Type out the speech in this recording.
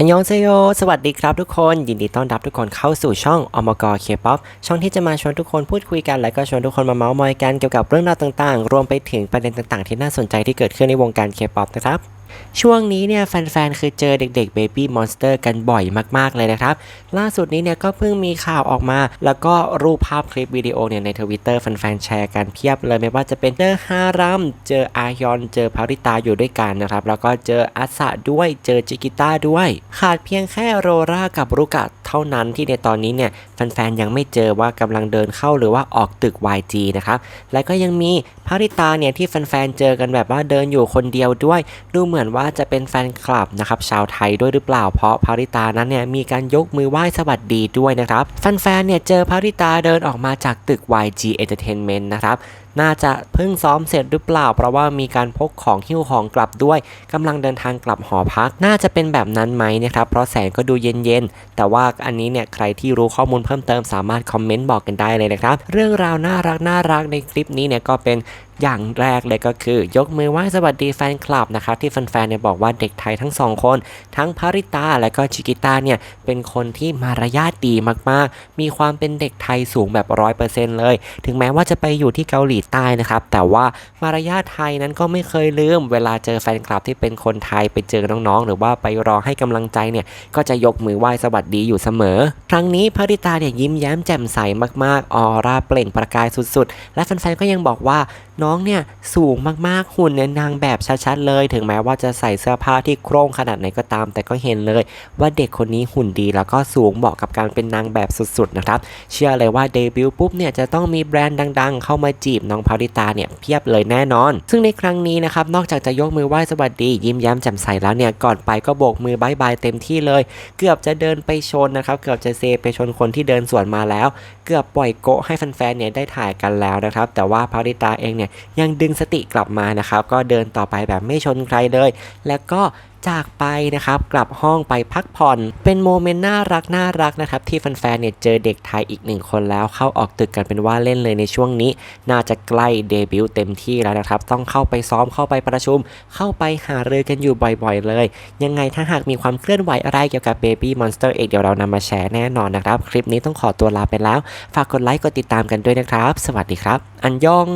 อันยองเซโย สวัสดีครับทุกคน ยินดีต้อนรับทุกคนเข้าสู่ช่องอมกเคป๊อปช่องที่จะมาชวนทุกคนพูดคุยกันและก็ชวนทุกคนมาเมาส์มอยกันเกี่ยวกับเรื่องราวต่างๆ รวมไปถึงประเด็นต่างๆ ที่น่าสนใจที่เกิดขึ้นในวงการเคป๊อปนะครับ ช่วงนี้เนี่ยแฟนๆ คือเจอเด็กๆ Baby Monster กันบ่อยมากๆ เลยนะครับ ล่าสุดนี้เนี่ยก็เพิ่งมีข่าวออกมา แล้วก็รูปภาพคลิปวิดีโอเนี่ยในทวิตเตอร์แฟนๆ แชร์กันเพียบเลยไม่ว่าจะเป็นเจอฮารัม เจออายอน เจอพาริตาอยู่ด้วยกันนะครับ แล้วก็เจออัสสะด้วย เจอจิกิต้าด้วย ขาดเพียงแค่โรรากับรุกะเท่านั้นที่ในตอนนี้เนี่ยแฟนๆ ยังไม่เจอว่ากำลังเดินเข้าหรือว่าออกตึก YG นะครับและก็ยังมีพาริตาเนี่ยที่แฟนๆ เจอกันแบบว่าเดินอยู่คนเดียวด้วย ดูเหมือนว่าจะเป็นแฟนคลับนะครับชาวไทยด้วยหรือเปล่าเพราะพาริตานั้นเนี่ยมีการยกมือไหว้สวัสดีด้วยนะครับแฟนๆ เนี่ยเจอพาริตาเดินออกมาจากตึก YG Entertainment นะครับ น่าจะเพิ่งซ้อมเสร็จหรือเปล่า เพราะว่ามีการพกของหิ้วของกลับด้วยกำลังเดินทางกลับหอพัก น่าจะเป็นแบบนั้นไหมนะครับ เพราะแสงก็ดูเย็นๆ แต่ว่าอันนี้เนี่ยใครที่รู้ข้อมูลเพิ่มเติมสามารถคอมเมนต์บอกกันได้เลยนะครับ เรื่องราวน่ารักน่ารักในคลิปนี้เนี่ยก็เป็น อย่างแรกเลยก็คือ ยกมือไหว้สวัสดีแฟนคลับนะครับที่แฟนๆเนี่ยบอกว่าเด็กไทยทั้งสองคน ทั้งพาริตาและก็ชิกิต้าเนี่ยเป็นคนที่มารยาทดีมากๆ มีความเป็นเด็กไทยสูงแบบร้อยเปอร์เซ็นต์เลย ถึงแม้ว่าจะไปอยู่ที่เกาหลีใต้นะครับ แต่ว่ามารยาทไทยนั้นก็ไม่เคยลืม เวลาเจอแฟนคลับที่เป็นคนไทยไปเจอน้องๆ หรือว่าไปรอให้กำลังใจเนี่ยก็จะยกมือไหว้สวัสดีอยู่เสมอ ครั้งนี้พาริตาเนี่ยยิ้มแย้มแจ่มใสมากๆออร่าเปล่งประกายสุดๆ และแฟนๆก็ยังบอกว่า น้องเนี่ยสูงมากๆหุ่นเนี่ยนางแบบชัดๆเลย ถึงแม้ว่าจะใส่เสื้อผ้าที่โคร่งขนาดไหนก็ตาม แต่ก็เห็นเลย ว่าเด็กคนนี้หุ่นดีแล้วก็สูงเหมาะกับการเป็นนางแบบสุดๆนะครับ เชื่อเลยว่าเดบิวต์ปุ๊บเนี่ยจะต้องมีแบรนด์ดังๆ เข้ามาจีบน้องพาริตาเนี่ยเพียบเลยแน่นอน ซึ่งในครั้งนี้นะครับนอกจากจะยกมือไหว้สวัสดียิ้มแย้มแจ่มใสแล้วเนี่ยก่อนไปก็โบกมือบายบายเต็มที่เลย เกือบจะเดินไปชนนะครับเกือบจะเซไปชนคนที่เดินสวนมาแล้ว เกือบปล่อยโกะให้แฟนๆเนี่ยได้ถ่ายกันแล้วนะครับแต่ว่าพาริตาเองเนี่ยยังดึงสติกลับมานะครับ ก็เดินต่อไปแบบไม่ชนใครเลย แล้วก็จากไปนะครับกลับห้องไปพักผ่อน เป็นโมเมนต์น่ารักน่ารักนะครับ ที่แฟนๆเนี่ยเจอเด็กไทยอีกหนึ่งคนแล้วเข้าออกตึกกันเป็นว่าเล่นเลยในช่วงนี้ น่าจะใกล้เดบิวต์เต็มที่แล้วนะครับ ต้องเข้าไปซ้อมเข้าไปประชุม เข้าไปหาเรือกันอยู่บ่อยๆเลย ยังไงถ้าหากมีความเคลื่อนไหวอะไรเกี่ยวกับ Baby Monster เอกเดี๋ยวเรานำมาแชร์แน่นอนนะครับ คลิปนี้ต้องขอตัวลาไปแล้ว ฝากกดไลค์กดติดตามกันด้วยนะครับ สวัสดีครับ อันยอง